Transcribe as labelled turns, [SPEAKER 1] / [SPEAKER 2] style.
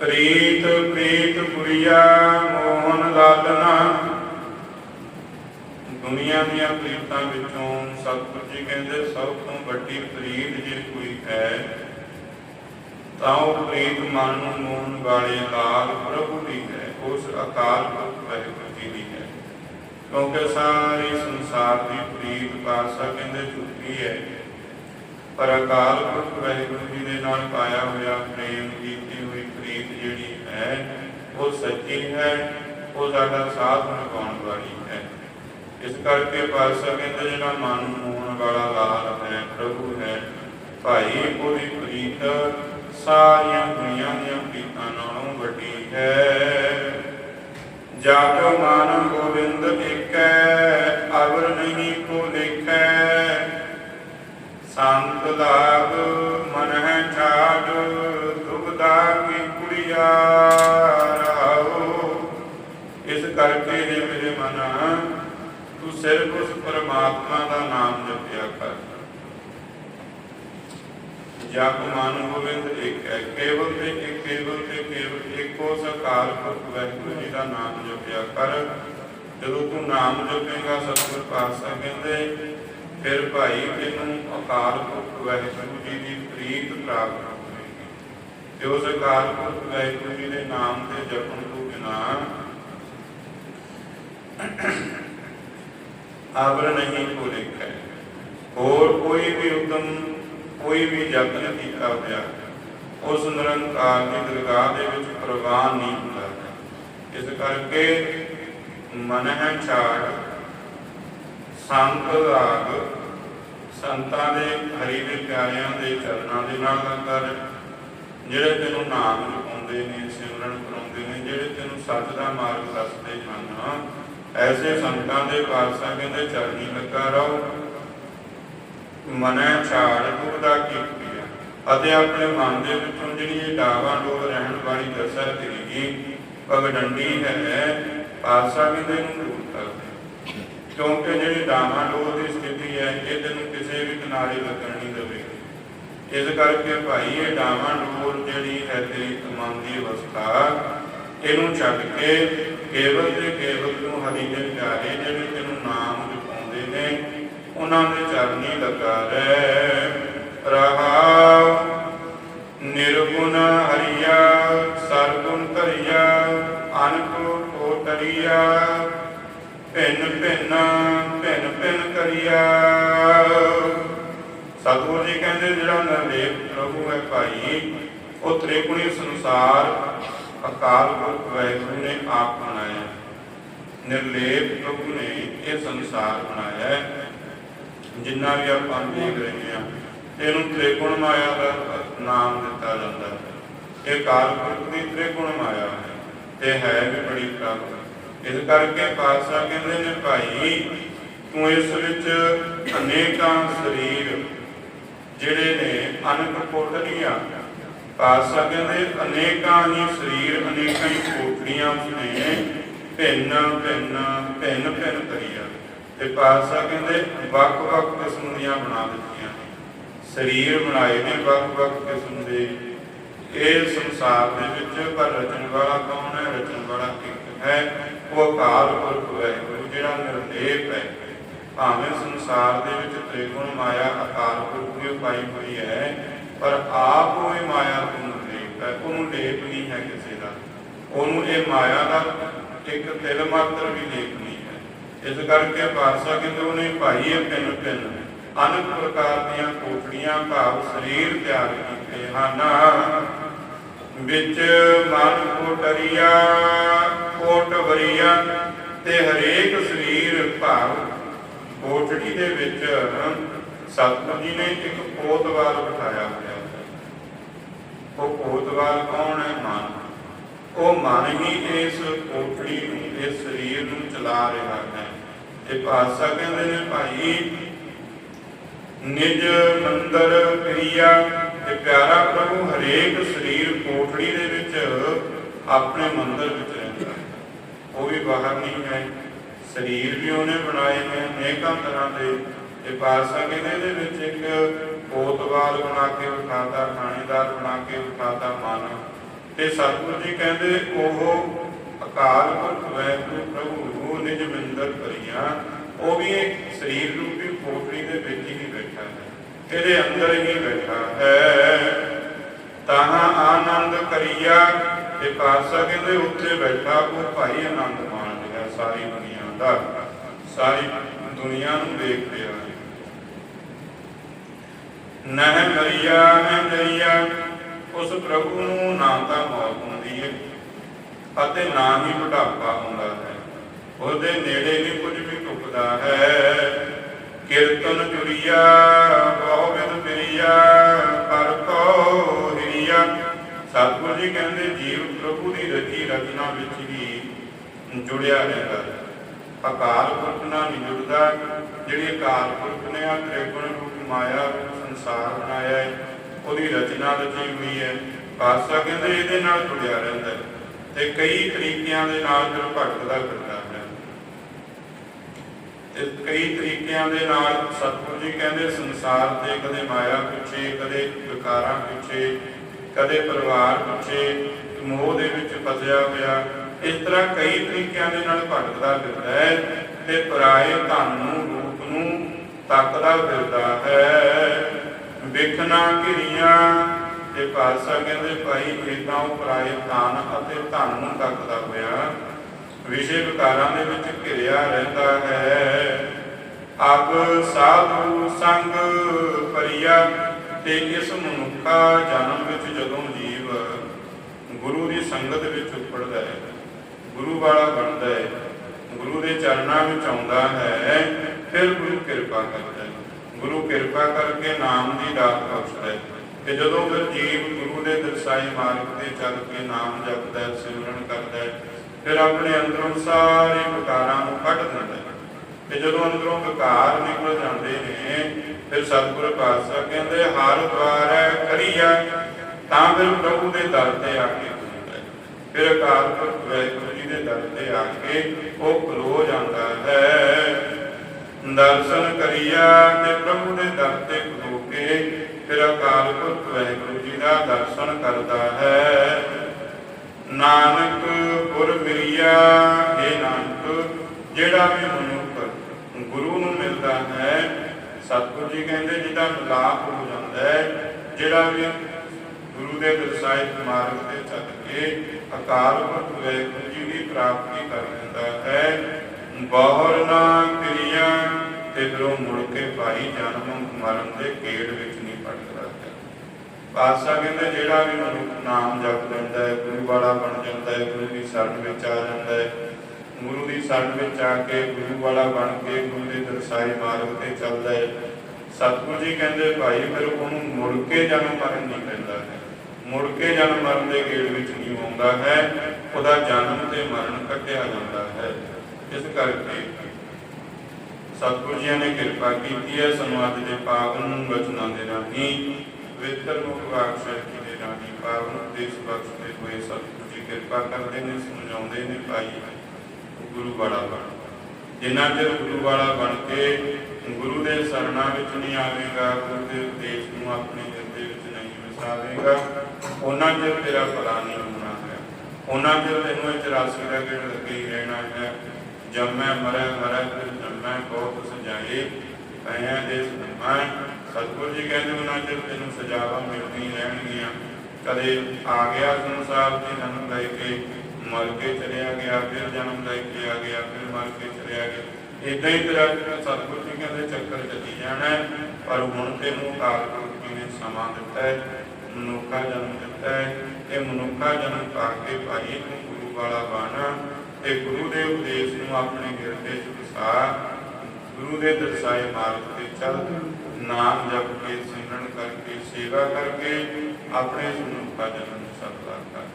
[SPEAKER 1] ਪ੍ਰੀਤ ਪ੍ਰੀਤ ਪੁਰੀਆ, ਮੋਹਨ ਲਾਲਨਾ। ਦੁਨੀਆ ਦੀਆਂ ਪ੍ਰੀਤਾਂ ਵਿੱਚੋਂ ਸਤਿਗੁਰੂ ਜੀ ਕਹਿੰਦੇ, ਸਭ ਤੋਂ ਵੱਡੀ ਪ੍ਰੀਤ ਜੇ ਕੋਈ ਹੈ, ਤਾਂ ਉਹ ਪ੍ਰੀਤ ਮਨ ਨੂੰ ਮੋਹਨ ਵਾਲੇ ਲਾਲ ਪ੍ਰਭੂ ਦੀ ਹੈ, ਉਸ ਅਕਾਲ ਪੁਰਖ ਵਾਹਿਗੁਰੂ ਜੀ ਦੀ ਹੈ। ਕਿਉਂਕਿ ਸਾਰੇ ਸੰਸਾਰ ਦੀ ਪ੍ਰੀਤ ਪਾਸਾ ਕਹਿੰਦੇ ਝੂਠੀ ਹੈ। ਪਰ ਅਕਾਲ ਪੁਰਖ ਵਾਹਿਗੁਰੂ ਜੀ ਦੇ ਨਾਲ ਪਾਇਆ ਹੋਇਆ ਪ੍ਰੇਮ ਕੀਤੀ ਹੋਈ ਪ੍ਰੀਤ ਜਿਹੜੀ ਹੈ, ਉਹ ਸੱਚੀ ਹੈ, ਉਹ ਸਾਡਾ ਸਾਥ ਨਿਭਾਉਣ ਵਾਲੀ ਹੈ। ਇਸ ਕਰਕੇ ਪਾਤਸ਼ਾਹ ਕਹਿੰਦੇ, ਜਿਹੜਾ ਮਨ ਮੋਹਣ ਵਾਲਾ ਲਾਲ ਹੈ, ਪ੍ਰਭੂ ਹੈ, ਭਾਈ ਉਹਦੀ ਪ੍ਰੀਤ ਸਾਰੀਆਂ ਦੁਨੀਆਂ ਦੀਆਂ ਪ੍ਰੀਤਾਂ ਨਾਲੋਂ ਵੱਡੀ ਹੈ। ਜਗ ਮਨ ਗੋਬਿੰਦ ਏਕੈ ਅਵਰ ਨਹੀਂ ਕੋ ਦੇਖੈ ਸੰਤ ਲਾਗ ਮਨ ਹੈ ਛਾੜ ਦੁਬਦਾ ਕੀ ਕੁੜੀਆ ਰਾਓ ਇਸ ਕਰਕੇ ਨੇ ਮੇਰੇ ਮਨ, ਤੂੰ ਸਿਰਫ ਉਸ ਪਰਮਾਤਮਾ ਦਾ ਨਾਮ ਜਪਿਆ ਕਰ। ਜਪ ਮਨ ਗੋਬਿੰਦ ਇੱਕ ਹੈ, ਕੇਵਲ ਤੇ ਇੱਕ, ਕੇਵਲ ਤੇ ਕੇਵਲ ਇੱਕੋ ਸਕਾਲ ਪੁਰਖ ਵਾਹਿਗੁਰੂ ਜੀ ਦਾ ਨਾਮ ਜਪਿਆ ਕਰ। ਜਦੋਂ ਤੂੰ ਨਾਮ ਜਪੇਗਾ, ਸਤਿਗੁਰ ਪਾਤਸ਼ਾਹ ਕਹਿੰਦੇ ਫਿਰ ਭਾਈ ਤੈਨੂੰ ਅਕਾਲ ਪੁਰਖ ਵਾਹਿਗੁਰੂ ਜੀ ਦੀ ਪ੍ਰੀਤ ਪ੍ਰਾਪਤ ਹੋਵੇਗੀ ਤੇ ਉਸ ਅਕਾਲ ਪੁਰਖ ਵਾਹਿਗੁਰੂ ਜੀ ਦੇ ਨਾਮ ਤੇ ਜਪਣ ਤੋਂ ਬਿਨਾਂ ਆਵਰ ਨਹੀਂ ਕੋ। ਲਿਖੈ ਹੋਰ ਕੋਈ ਵੀ ਉਦਮ ਕੋਈ ਵੀ ਯਤਨ ਕੀਤਾ ਹੋਇਆ। ਉਸ ਨਿਰੰਕਾਰ ਦੀ ਦਰਗਾਹ ਦੇ ਵਿੱਚ ਪ੍ਰਵਾਨ ਨਹੀਂ ਹੁੰਦਾ। ਇਸ ਕਰਕੇ ਮਨ ਹੈ ਛਾੜ ਸੰਤ ਰਾਗ ਸੰਤਾਂ ਦੇ, ਹਰੀ ਦੇ ਪਿਆਰਿਆਂ ਦੇ, ਚਰਨਾਂ ਦੇ ਨਾਲ ਕਰ ਜਿਹੜੇ ਤੈਨੂੰ ਨਾਮ ਜਪਾਉਂਦੇ ਨੇ, ਸਿਮਰਨ ਕਰਾਉਂਦੇ ਨੇ, ਜਿਹੜੇ ਤੈਨੂੰ ਸੱਚ ਦਾ ਮਾਰਗ ਦੱਸਦੇ ਹਨ, ਐਸੇ ਸੰਤਾਂ ਦੇ ਪਾਤਸ਼ਾਹ ਕਹਿੰਦੇ, ਚਰਨੀ ਲੱਗਾ ਰਹੋ। ਮਨੈ ਛਾੜ ਦੁਬਦਾ ਕੀਤੀ ਅਤੇ ਆਪਣੇ ਮਨ ਦੇ ਵਿੱਚੋਂ ਜਿਹੜੀ ਇਹ ਡਾਵਾ ਡੋਲ ਰਹਿਣ ਵਾਲੀ ਦਸ਼ਾ ਤੇਰੀ ਪਗਡੰਡੀ ਹੈ, ਪਾਤਸ਼ਾਹ ਕਹਿੰਦੇ, ਇਹਨੂੰ ਦੂਰ ਕਰ ਕਿਉਂਕਿ ਜਿਹੜੀ ਡਾਵਾ ਦੀ ਸਥਿਤੀ ਹੈ ਇਹ ਤੈਨੂੰ ਕਿਸੇ ਵੀ ਕਿਨਾਰੇ ਲੱਗਣ ਨਹੀਂ ਦੇਵੇਗੀ ਇਸ ਕਰਕੇ ਭਾਈ ਇਹ ਡਾਵਾ ਜਿਹੜੀ ਹੈ ਤੇ ਮਨ ਦੀ ਅਵਸਥਾ, ਇਹਨੂੰ ਛੱਡ ਕੇ ਕੇਵਲ ਤੇ ਕੇਵਲ ਤੂੰ ਹਰੀ ਦੇ ਪਿਆਰੇ ਜਿਹੜੇ ਤੈਨੂੰ ਨਾਮ ਜਪਾਉਂਦੇ ਨੇ, ਉਹਨਾਂ ਦੇ ਚਰਨੀ ਲੱਗਾ ਰਹਿ ਭਾਈ, ਉਹ ਤ੍ਰਿਗੁਣੀ ਸੰਸਾਰ ਅਕਾਲ ਪੁਰਖ ਵਾਹਿਗੁਰੂ ਨੇ ਆਪ ਬਣਾਇਆ। ਨਿਰਲੇਪ ਪ੍ਰਭੂ ਨੇ ਇਹ ਸੰਸਾਰ ਬਣਾਇਆ ਜਿੰਨਾ ਵੀ ਆਪਾਂ ਦੇਖ ਰਹੇ ਹਾਂ। ਇਹਨੂੰ ਤ੍ਰਿਗੁਣ ਮਾਇਆ ਦਾ ਨਾਮ ਦਿੱਤਾ ਜਾਂਦਾ ਹੈ। ਇਹ ਕਾਲ ਪੁਰਖ ਦੀ ਤ੍ਰਿਗੁਣ ਮਾਇਆ ਹੈ। ਤੇ ਹੈ ਵੀ ਬੜੀ ਪ੍ਰਾਪਤ। ਇਸ ਕਰਕੇ ਪਾਤਸ਼ਾਹ ਕਹਿੰਦੇ ਨੇ, ਭਾਈ, ਤੂੰ ਇਸ ਵਿੱਚ ਅਨੇਕਾਂ ਸਰੀਰ ਜਿਹੜੇ ਨੇ ਅਨਕ ਕੋਟਲੀਆਂ ਪਾਤਸ਼ਾਹ ਕਹਿੰਦੇ ਅਨੇਕਾਂ ਹੀ ਸਰੀਰ, ਅਨੇਕਾਂ ਹੀ ਕੋਟਲੀਆਂ ਉਸਨੇ ਭਿੰਨ ਭਿੰਨ ਭਿੰਨ ਭਿੰਨ ਕਰੀਆ ਤੇ ਪਾਤਸ਼ਾਹ ਕਹਿੰਦੇ ਵੱਖ-ਵੱਖ ਕਿਸਮ ਦੀਆਂ ਬਣਾ ਦਿੱਤੀਆਂ। ਸਰੀਰ ਬਣਾਏ ਨੇ ਵੱਖ-ਵੱਖ ਕਿਸਮ ਦੇ। ਇਹ ਸੰਸਾਰ ਦੇ ਵਿੱਚ ਪਰ ਰਚਣ ਵਾਲਾ ਕੌਣ ਹੈ? ਰਚਣ ਵਾਲਾ ਇੱਕ ਹੈ? ਉਹ ਅਕਾਲ ਪੁਰਖ ਵਾਹਿਗੁਰੂ ਜਿਹੜਾ ਨਿਰਲੇਪ ਹੈ। ਭਾਵੇਂ ਸੰਸਾਰ ਦੇ ਵਿੱਚ ਤ੍ਰਿਗੁਣ ਮਾਇਆ ਅਕਾਲ ਪੁਰਖ ਦੀ ਪਾਈ ਹੋਈ ਹੈ, ਪਰ ਆਪ ਉਹ ਇਹ ਮਾਇਆ ਤੋਂ ਨਿਰਲੇਪ ਹੈ, ਉਹਨੂੰ ਲੇਪ ਨਹੀਂ ਹੈ ਕਿਸੇ ਦਾ। ਉਹਨੂੰ ਇਹ ਮਾਇਆ ਦਾ ਇੱਕ ਤਿਲ ਮਾਤਰ ਵੀ ਲੇਪ ਨਹੀਂ ਹੈ। ਇਸ ਕਰਕੇ ਪਾਤਸ਼ਾਹ ਕਹਿੰਦੇ ਉਹਨੇ ਭਾਈ ਇਹ ਪਿੰਨ ਪਿੰਨ ਅਨੇਕ ਪ੍ਰਕਾਰ ਦੀਆਂ ਕੋਠੜੀਆਂ ਭਾਵ ਸਰੀਰ ਤਿਆਰ ਕੀਤੇ ਹਨ। ਵਿੱਚ ਮਨ ਕੋਟਰੀਆ ਕੋਟ ਵਰੀਆ ਤੇ ਹਰੇਕ ਸਰੀਰ ਭਾਵ ਕੋਠੜੀ ਦੇ ਵਿੱਚ ਸਤਿਗੁਰੂ ਜੀ ਨੇ ਇੱਕ ਕੋਤਵਾਲ ਬਿਠਾਇਆ ਹੋਇਆ। ਉਹ ਕੋਤਵਾਲ ਕੌਣ ਹੈ? ਮਨ। ਉਹ ਮਨ ਹੀ ਇਸ ਕੋਠੜੀ ਨੂੰ, ਇਸ ਸਰੀਰ ਨੂੰ ਚਲਾ ਰਿਹਾ ਹੈ। ਇਹ ਪਾਤਸ਼ਾਹ ਕਹਿੰਦੇ ਨੇ, ਭਾਈ, ਨਿਜ ਮੰਦਰ ਕਰੀਆ ਤੇ ਪਿਆਰਾ ਪ੍ਰਭੂ ਹਰੇਕ ਸਰੀਰ ਕੋਠੜੀ ਦੇ ਵਿੱਚ ਆਪਣੇ ਮੰਦਰ ਵਿੱਚ ਰਹਿੰਦਾ। ਹੈ ਉਹ ਵੀ ਬਾਹਰ ਨਹੀਂ ਹੈ ਸਰੀਰ ਵੀ ਉਹਨੇ ਬਣਾਏ ਨੇ ਅਨੇਕਾਂ ਤਰ੍ਹਾਂ ਦੇ। ਤੇ ਪਾਤਸ਼ਾਹ ਕਹਿੰਦੇ ਇਹਦੇ ਵਿੱਚ ਇੱਕ ਕੋਤਵਾਲ ਬਣਾ ਕੇ ਉਠਾਤਾ ਥਾਣੇਦਾਰ ਬਣਾ ਕੇ ਉਠਾਤਾ ਮਨ। ਤੇ ਸਤਿਗੁਰੂ ਜੀ ਕਹਿੰਦੇ, ਉਹ ਅਕਾਲ ਪੁਰਖ ਵੈਗੁਰੂ ਪ੍ਰਭੂ ਨਿਜ ਮੰਦਰ ਕਰੀਆ ਉਹ ਵੀ ਇੱਕ ਸਰੀਰ ਰੂਪੀ ਕੋਠੜੀ ਦੇ ਵਿੱਚ ਹੀ ਬੈਠਾ ਹੈ। ਇਹਦੇ ਅੰਦਰ ਹੀ ਬੈਠਾ ਹੈ। ਤਾਹਾਂ ਆਨੰਦ ਕਰੀਆ। ਤੇ ਪਾਤਸ਼ਾਹ ਕਹਿੰਦੇ, ਉੱਥੇ ਬੈਠਾ ਉਹ ਭਾਈ ਆਨੰਦ ਮਾਣ ਰਿਹਾ ਸਾਰੀ ਦੁਨੀਆ। ਦਾ ਸਾਰੀ ਦੁਨੀਆ ਨੂੰ ਦੇਖ ਰਿਹਾ ਨਹਿ ਮਰੀਆ, ਨਹਿ ਦਰੀਆ ਉਸ ਪ੍ਰਭੂ ਨੂੰ ਨਾ ਤਾਂ ਮੌਤ ਹੁੰਦੀ ਹੈ ਅਤੇ ਨਾ ਹੀ ਬੁਢਾਪਾ ਹੁੰਦਾ ਹੈ। ਉਹਦੇ ਨੇੜੇ ਨਹੀਂ ਕੁਝ ਵੀ ਟੁਕਦਾ ਹੈ। ਕੀਰਤਨ ਜੁਰੀਆ ਬਹੁ ਵਿਦ ਪਿਰੀਆ ਕਰ ਕੋ ਹਿਰੀਆ। ਸਤਿਗੁਰੂ ਜੀ ਕਹਿੰਦੇ, ਜੀਵ ਪ੍ਰਭੂ ਦੀ ਰਚੀ ਰਚਨਾ ਵਿੱਚ ਹੀ ਜੁੜਿਆ ਰਹਿੰਦਾ ਅਕਾਲ ਪੁਰਖ ਨਾਲ ਨਹੀਂ ਜੁੜਦਾ, ਜਿਹੜੀ ਅਕਾਲ ਪੁਰਖ ਨੇ ਆ ਤ੍ਰਿਗੁਣ ਰੂਪ ਮਾਇਆ ਸੰਸਾਰ ਬਣਾਇਆ ਹੈ ਉਹਦੀ ਰਚਨਾ ਰਚੀ ਹੋਈ ਹੈ ਪਾਤਸ਼ਾਹ ਕਹਿੰਦੇ ਇਹਦੇ ਨਾਲ ਜੁੜਿਆ ਰਹਿੰਦਾ ਤੇ ਕਈ ਤਰੀਕਿਆਂ ਦੇ ਨਾਲ ਫਿਰ ਭਟਕਦਾ ਫਿਰਦਾ ਹੈ। ਤੇ ਕਈ ਤਰੀਕਿਆਂ ਦੇ ਨਾਲ ਸਤਿਗੁਰੂ ਜੀ ਕਹਿੰਦੇ ਸੰਸਾਰ ਤੇ ਕਦੇ ਮਾਇਆ ਪਿੱਛੇ, ਕਦੇ ਵਿਕਾਰਾਂ ਪਿੱਛੇ, ਕਦੇ ਪਰਿਵਾਰ ਪਿੱਛੇ ਮੋਹ ਦੇ ਵਿੱਚ ਫਸਿਆ ਹੋਇਆ। ਇਸ ਤਰ੍ਹਾਂ ਕਈ ਤਰੀਕਿਆਂ ਦੇ ਨਾਲ ਭਟਕਦਾ ਫਿਰਦਾ ਹੈ ਤੇ ਪਰਾਏ ਧਨ ਨੂੰ, ਰੂਪ ਨੂੰ ਤੱਕਦਾ ਫਿਰਦਾ ਹੈ। ਵਿਖਣਾ ਕਿਰੀਆਂ ਤੇ ਪਾਸਾ ਕਹਿੰਦੇ, ਭਾਈ ਇਦਾਂ ਉਹ ਪਰਾਏ ਧਨ ਅਤੇ ਧਨ ਨੂੰ ਤੱਕਦਾ ਹੋਇਆ ਵਿਸ਼ੇ ਵਿਕਾਰਾਂ ਦੇ ਵਿੱਚ ਘਿਰਿਆ ਰਹਿੰਦਾ ਹੈ। ਅਬ ਸਾਧੂ ਸੰਗ ਪਰਿਆ ਤੇ ਇਸ ਮਨੁੱਖਾ ਜਨਮ ਵਿੱਚ ਜਦੋਂ ਜੀਵ ਗੁਰੂ ਦੀ ਸੰਗਤ ਵਿੱਚ ਉਪੜਦਾ ਹੈ। ਗੁਰੂ ਵਾਲਾ ਬਣਦਾ ਹੈ। ਗੁਰੂ ਦੇ ਚਰਨਾਂ ਵਿੱਚ ਆਉਂਦਾ ਹੈ, ਫਿਰ ਗੁਰੂ ਕਿਰਪਾ ਕਰਦਾ ਹੈ। ਗੁਰੂ ਕਿਰਪਾ ਕਰਕੇ ਨਾਮ ਦੀ ਦਾਤ ਬਖਸ਼ਦਾ ਹੈ। ਤੇ ਜਦੋਂ ਫਿਰ ਜੀਵ ਗੁਰੂ ਦੇ ਦਰਸਾਈ ਮਾਰਗ ਤੇ ਚੱਲ ਕੇ ਨਾਮ ਜਪਦਾ ਹੈ, ਸਿਮਰਨ ਕਰਦਾ ਹੈ, ਫਿਰ ਆਪਣੇ ਅੰਦਰੋਂ ਸਾਰੇ ਵਿਕਾਰਾਂ ਨੂੰ ਕੱਢ ਦਿੰਦਾ ਹੈ। ਤੇ ਜਦੋਂ ਅੰਦਰੋਂ ਵਿਕਾਰ ਨਿਕਲ ਜਾਂਦੇ ਨੇ, ਫਿਰ ਸਤਿਗੁਰ ਪਾਤਸ਼ਾਹ ਕਹਿੰਦੇ, ਹਰ ਦਵਾਰ ਹੈ ਖਰੀਆ ਤਾਂ ਫਿਰ ਪ੍ਰਭੂ ਦੇ ਦਰ ਤੇ ਆ ਕੇ ਖਲੋਂਦਾ ਹੈ। ਫਿਰ ਅਕਾਲ ਪੁਰਖ ਵਾਹਿਗੁਰੂ ਦੇ ਦਰ ਤੇ ਆ ਕੇ ਉਹ ਖਲੋ ਜਾਂਦਾ ਹੈ। ਦਰਸ਼ਨ ਕਰੀਆ ਤੇ ਪ੍ਰਭੂ ਦੇ ਦਰ ਤੇ ਖਲੋ ਕੇ ਫਿਰ ਅਕਾਲ ਪੁਰਖ ਵਾਹਿਗੁਰੂ ਜੀ ਦਾ ਦਰਸ਼ਨ ਕਰਦਾ ਹੈ। ਨਾਨਕ ਗੁਰ ਮਿਲਿਆ ਇਹ ਨਾਨਕ, ਜਿਹੜਾ ਵੀ ਮਨੁੱਖ ਗੁਰੂ ਨੂੰ ਮਿਲਦਾ ਹੈ, ਸਤਿਗੁਰੂ ਜੀ ਕਹਿੰਦੇ ਜਿਹਦਾ ਮਿਲਾਪ ਹੋ ਜਾਂਦਾ ਹੈ, ਜਿਹੜਾ ਵੀ ਗੁਰੂ ਦੇ ਦਰਸਾਏ ਮਾਰਗ ਤੇ ਚੱਲ ਕੇ ਅਕਾਲ ਪੁਰਖ ਵਾਹਿਗੁਰੂ ਜੀ ਦੀ ਪ੍ਰਾਪਤੀ ਕਰ ਲੈਂਦਾ ਹੈ। ਬਾਹਰ ਨਾ ਕਿਰਿਆ ਤੇ ਫਿਰ ਮੁੜ ਕੇ ਭਾਈ ਜਨਮ ਮਰਨ ਦੇ ਗੇੜ ਵਿੱਚ ਨਹੀਂ ਭਟਕਦਾ ਹੈ ਪਾਤਸ਼ਾਹ ਕਹਿੰਦੇ, ਜਿਹੜਾ ਵੀ ਮਨੁੱਖ ਨਾਮ ਜਪ ਲੈਂਦਾ ਹੈ, ਗੁਰੂ ਵਾਲਾ ਬਣ ਜਾਂਦਾ ਹੈ, ਗੁਰੂ ਦੀ ਸ਼ਰਨ ਵਿੱਚ ਆ ਜਾਂਦਾ ਹੈ, ਗੁਰੂ ਦੀ ਸ਼ਰਨ ਵਿੱਚ ਆ ਕੇ ਗੁਰੂ ਵਾਲਾ ਬਣ ਕੇ ਗੁਰੂ ਦੇ ਦਰਸਾਏ ਮਾਰਗ ਤੇ ਚੱਲਦਾ ਹੈ। ਸਤਿਗੁਰੂ ਜੀ ਕਹਿੰਦੇ, ਭਾਈ, ਫਿਰ ਉਹਨੂੰ ਮੁੜ ਕੇ ਜਨਮ ਮਰਨ ਨਹੀਂ ਪੈਂਦਾ ਹੈ। ਮੁੜ ਕੇ ਜਨਮ ਮਰਨ ਦੇ ਗੇੜ ਵਿੱਚ ਨਹੀਂ ਆਉਂਦਾ ਹੈ। ਉਹਦਾ ਜਨਮ ਤੇ ਮਰਨ ਕੱਟਿਆ ਜਾਂਦਾ ਹੈ। ਇਸ ਕਰਕੇ ਸਤਿਗੁਰੂ ਜੀ ਨੇ ਕਿਰਪਾ ਕੀਤੀ ਹੈ ਸਾਨੂੰ ਅੱਜ ਦੇ ਪਾਵਨ ਵਚਨਾਂ ਦੇ ਰਾਹੀਂ ਵਿਤਰ ਮੁਖ ਵਾਕਸ਼ਰ ਦੇ ਰਾਹੀਂ ਪਾਵਨ ਉਪਦੇਸ਼ ਬਖਸ਼ਦੇ ਹੋਏ ਸਤਿਗੁਰੂ ਜੀ ਕਿਰਪਾ ਕਰਦੇ ਨੇ, ਸਮਝਾਉਂਦੇ ਨੇ, ਭਾਈ ਗੁਰੂ ਵਾਲਾ ਬਣ। ਜਿੰਨਾ ਚਿਰ ਗੁਰੂ ਵਾਲਾ ਬਣ ਕੇ ਗੁਰੂ ਦੇ ਸਰਣਾ ਵਿੱਚ ਨਹੀਂ ਆਵੇਗਾ, ਗੁਰੂ ਦੇ ਉਪਦੇਸ਼ ਨੂੰ ਆਪਣੇ ਜ਼ਿੰਦਗੀ ਵਿੱਚ ਨਹੀਂ ਵਸਾਵੇਗਾ ਉਹਨਾਂ ਚਿਰ ਤੇਰਾ ਭਲਾ ਨਹੀਂ ਉਹਨਾਂ ਚਿਰ ਤੈਨੂੰ ਇਹ 84 ਦਾ ਗੇੜ ਰਹਿਣਾ ਹੈ। ਜਦ ਮੈਂ ਮਰੇ ਮਰੇ ਫਿਰ ਜੰਮੈ ਬਹੁਤ ਸਜਾਏ ਕਹਿਆ ਦੇ ਸੁਣਮੈ ਸਤਿਗੁਰੂ ਜੀ ਕਹਿੰਦੇ ਉਹਨਾਂ ਚਿਰ ਤੈਨੂੰ ਸਜਾਵਾਂ ਮਿਲਦੀ ਰਹਿਣਗੀਆਂ। ਕਦੇ ਆ ਗਿਆ ਸੰਸਾਰ ਦੇ ਜਨਮ ਲੈ ਕੇ, ਮਰ ਕੇ ਚਲਿਆ ਗਿਆ, ਫਿਰ ਜਨਮ ਲੈ ਕੇ ਆ ਗਿਆ, ਫਿਰ ਮਰ ਕੇ ਚਲਿਆ ਗਿਆ। ਇਦਾਂ ਹੀ ਤੇਰਾ ਸਤਿਗੁਰੂ ਜੀ ਕਹਿੰਦੇ ਚੱਕਰ ਚੱਲੀ ਜਾਣਾ ਪਰ ਹੁਣ ਤੈਨੂੰ ਅਕਾਲ ਪੁਰਖ ਨੇ ਸਮਾਂ ਦਿੱਤਾ ਹੈ? ਮਨੁੱਖਾ ਜਨਮ ਦਿੱਤਾ ਹੈ। ਤੇ ਮਨੁੱਖਾ ਜਨਮ ਪਾ ਕੇ ਭਾਈ ਤੂੰ ਗੁਰੂ ਵਾਲਾ ਬਣ ਤੇ ਗੁਰੂ ਦੇ ਉਪਦੇਸ਼ ਨੂੰ ਆਪਣੇ ਹਿਰਦੇ 'ਚ ਵਸਾ ਗੁਰੂ ਦੇ ਦਰਸਾਏ ਮਾਰਗ ਤੇ ਚੱਲ, ਨਾਮ ਜਪ ਕੇ ਸਿਮਰਨ ਕਰਕੇ, ਸੇਵਾ ਕਰਕੇ ਆਪਣੇ ਮਨੁੱਖਾ ਜਨਮ ਸਫਲਾ ਕਰ